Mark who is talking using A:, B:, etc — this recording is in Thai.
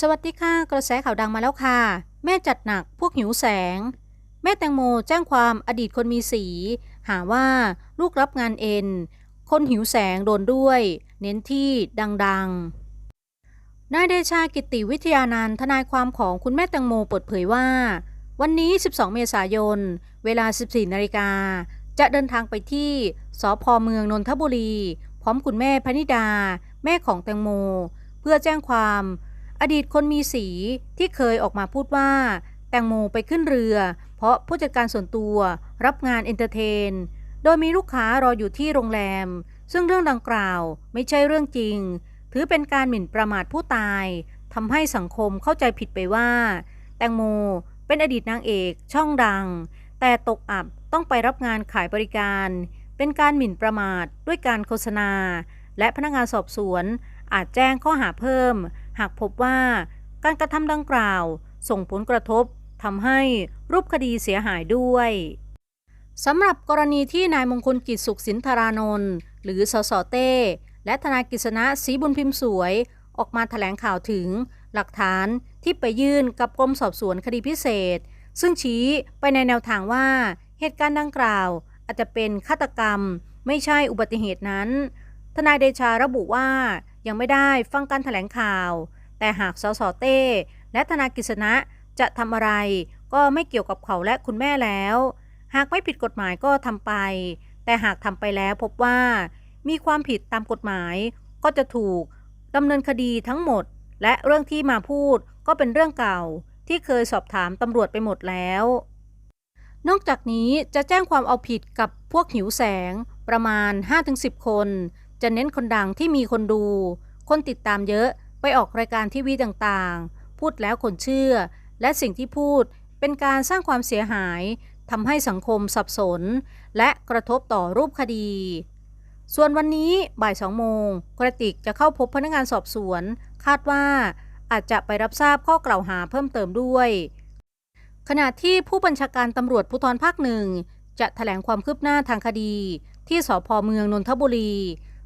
A: สวัสดีค่ะกระแสข่าวดังมาแล้วค่ะ แม่จัดหนักพวกหิวแสง แม่แตงโมแจ้งความอดีตคนมีสี หาว่าลูกรับงานเอ็น คนหิวแสงโดนด้วย เน้นที่ดังๆนายเดชากิติวิทยานันทนายความของคุณแม่แตงโมเปิดเผยว่า วันนี้ 12 เมษายน เวลา 14 นาฬิกา จะเดินทางไปที่สพเมืองนนทบุรี พร้อมคุณแม่พนิดา แม่ของแตงโม เพื่อแจ้งความ อดีตคนมีสีที่เคยออกมาพูดว่า แตงโมไปขึ้นเรือ เพราะผู้จัดการส่วนตัวรับงานเอนเตอร์เทน โดยมีลูกค้ารออยู่ที่โรงแรม ซึ่งเรื่องดังกล่าวไม่ใช่เรื่องจริง ถือเป็นการหมิ่นประมาทผู้ตายทำให้สังคมเข้าใจผิดไปว่า แตงโมเป็นอดีตนางเอกช่องดัง แต่ตกอับต้องไปรับงานขายบริการ เป็นการหมิ่นประมาทด้วยการโฆษณา และพนักงานสอบสวนอาจแจ้งข้อหาเพิ่ม หากพบว่าการกระทำดังกล่าวส่งผลกระทบทำให้รูปคดีเสียหายด้วยสำหรับกรณีที่นายมงคลกิจสุขสินธารานนท์หรือสสเต้ และทนายกฤษณะศรีบุญพิมพ์สวย ออกมาแถลงข่าวถึง หลักฐานที่ไปยื่นกับกรมสอบสวนคดีพิเศษ ซึ่งชี้ไปในแนวทางว่า เหตุการณ์ดังกล่าว อาจจะเป็นฆาตกรรม ไม่ใช่อุบัติเหตุนั้น ทนายเดชาระบุว่า ยังไม่ได้ฟังการแถลงข่าว แต่หากสสเต้และทนากฤษณะจะทำอะไรก็ไม่เกี่ยวกับเขาและคุณแม่แล้ว หากไม่ผิดกฎหมายก็ทำไป แต่หากทำไปแล้วพบว่า มีความผิดตามกฎหมาย ก็จะถูกดำเนินคดีทั้งหมด และเรื่องที่มาพูดก็เป็นเรื่องเก่าที่เคยสอบถามตำรวจไปหมดแล้ว นอกจากนี้จะแจ้งความเอาผิดกับพวกหิวแสงประมาณ 5-10 คน จะเน้นคนดังที่มีคนดู คนติดตามเยอะไปออกรายการทีวีต่างๆ พูดแล้วคนเชื่อ และสิ่งที่พูดเป็นการสร้างความเสียหายทำให้สังคมสับสน และกระทบต่อรูปคดี ส่วนวันนี้บ่ายสองโมงกระติกจะเข้าพบพนักงานสอบสวน คาดว่าอาจจะไปรับทราบข้อกล่าวหาเพิ่มเติมด้วย ขณะที่ผู้บัญชาการตำรวจภูธรภาคหนึ่งจะถแถลงความคืบหน้าทางคดี ที่สพเมืองนนทบุรี